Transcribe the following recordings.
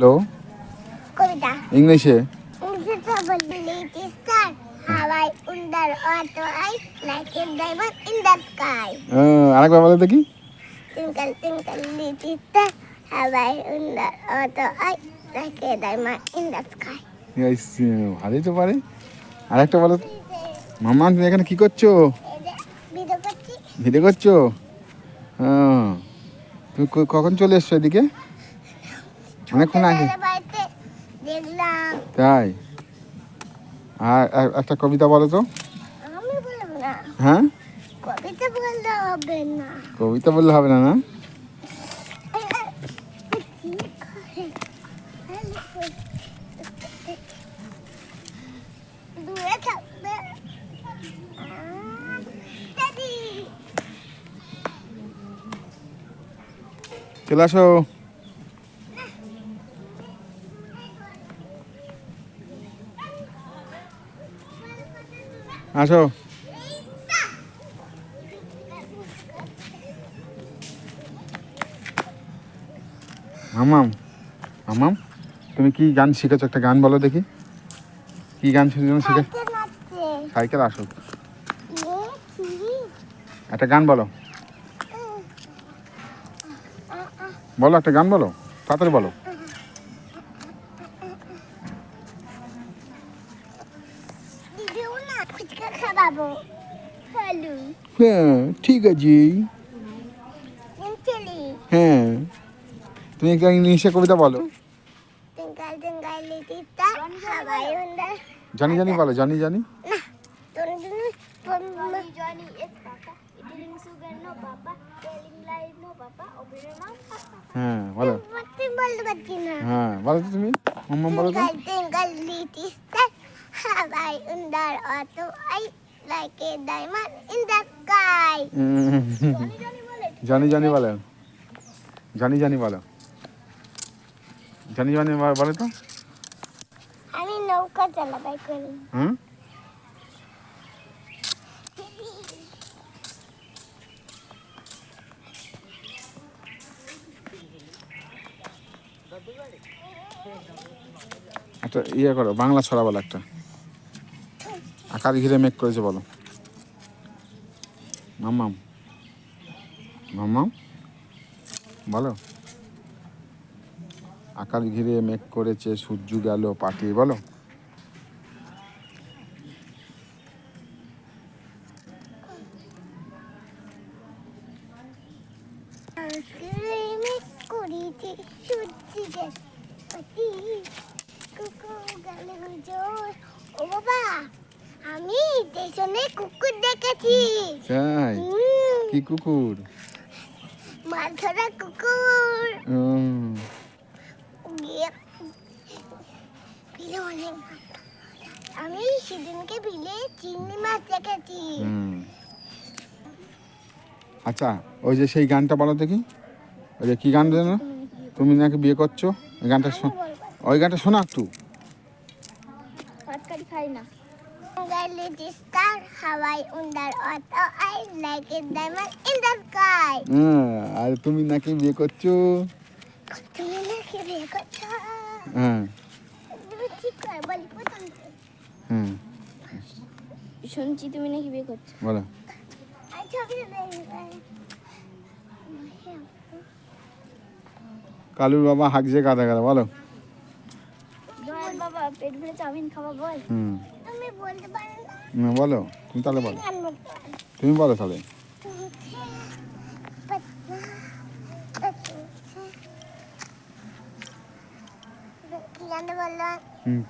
Hello কবিতা। ইংলিশে? ইংরেজিতে বলবি star. How I wonder what you are like a diamond in the sky আরেকবার বলো দেখি। Twinkle twinkle little star how I wonder what you are like a diamond in the sky ইস, ভালোই তো পারে। আরেকটা বলো। মামা তুমি এখানে কি করছ? ভিডিও করছি। ভিডিও করছ? হ্যাঁ তুমি কখন চলে এসছো এদিকে? অনেকক্ষণ আগে। তাই? আর একটা কবিতা বলো তো। না। হ্যাঁ? কবিতা বলতে হবে না। কবিতা বললে হবে না না? দূরে চলে আসো। আসো। মামাম মামাম তুমি কি গান শিখেছো? একটা গান বলো দেখি। কি গান শিখেছো শিখে সাইকেল আসো ইয়ে একটা গান বলো। বলো একটা গান বলো। তাড়াতাড়ি বলো। ফুচকা খাওয়াবো। হ্যালো। হ্যাঁ ঠিক আছে। হ্যাঁ। তুমি একটা ইংলিশে কবিতা বলো। জানি জানি বলো জানি জানি. হ্যাঁ বলো। হ্যাঁ বলো তুমি। বলো তো। Wonder what you are like a diamond in the sky um, জানি জানি বলো। জানি জানি বলো। জানি জানি বলো বলো তো? আমি নৌকা চালাবাই করি। হুম? একটা ইয়ে করো বাংলা ছড়া বলো একটা। আকার ঘিরে মেঘ করেছে বলো। মাম্মাম। মাম্মাম? বলো। আকাশ ঘিরে মেঘ করেছে, সূর্য গেল পাটি বলো মিস করেছি সূর্যের প্রতি কুকুর গালে হুজুর ও বাবা আমি স্টেশনে কুকুর দেখেছি। তাই? কি কুকুর? মাছ ধরা কুকুর। আমি সেদিনকে বিলে চিংড়ি মাছ দেখেছি। আচ্ছা ওই যে সেই গানটা বলো দেখি। ওই যে কি গান যেন? তুমি নাকি বিয়ে করছ? ওই গানটা শোন ওই গানটা শোনা একটু। খাই না। আর তুমি নাকি বিয়ে করছ? তুমি নাকি বিয়ে করছ? হ্যাঁ। তুমি ঠিক করে বলি প্রথম থেকে। শুনছি তুমি নাকি বিয়ে করছ। বলো। কালুর বাবা হাঁকছে গাদা গাদা বলো। পেট ভরে চাউমিন খাব বল। তুমি বলতে পারো না। বলো। তুমি তাহলে বলো। তুমি বলো তাহলে।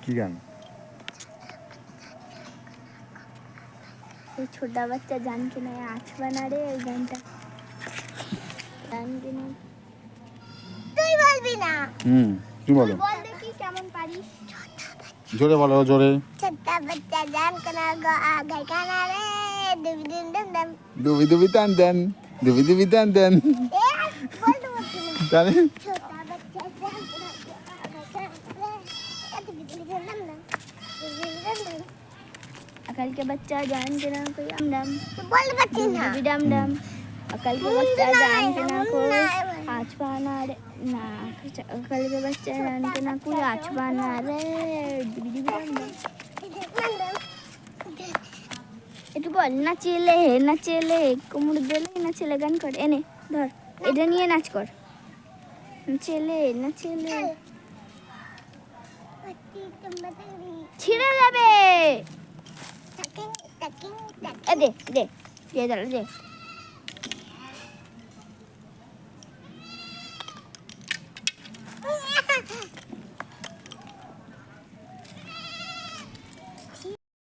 কি গান ছোটা বাচ্চা জান কিনা আসবে না রে ওই গানটা। জান কিনা। তুই বলবি না। হুম তুই বলো। दुम दुम दुम দুবি দুবি টান দেন দুবি দুবি টান দেন ए बोल दो मत তাহলে छोटा बच्चा जान कना गो आ गए काना रे दुम दुम दुम दुम दुम दुम दुम अकल के बच्चा जान के ना कोई हम डम बोल बच्ची ना डम डम अकल के बच्चा जान के ना कोई একটু বল না ছেলে না ছেলে কোমর দিলে না ছেলে গান কর এনে ধর এটা নিয়ে নাচ না ছেলে ছিড়ে যাবে দে দে দে দে দে দে দে দে দে দে দে দে দে দে দে দে দে দে।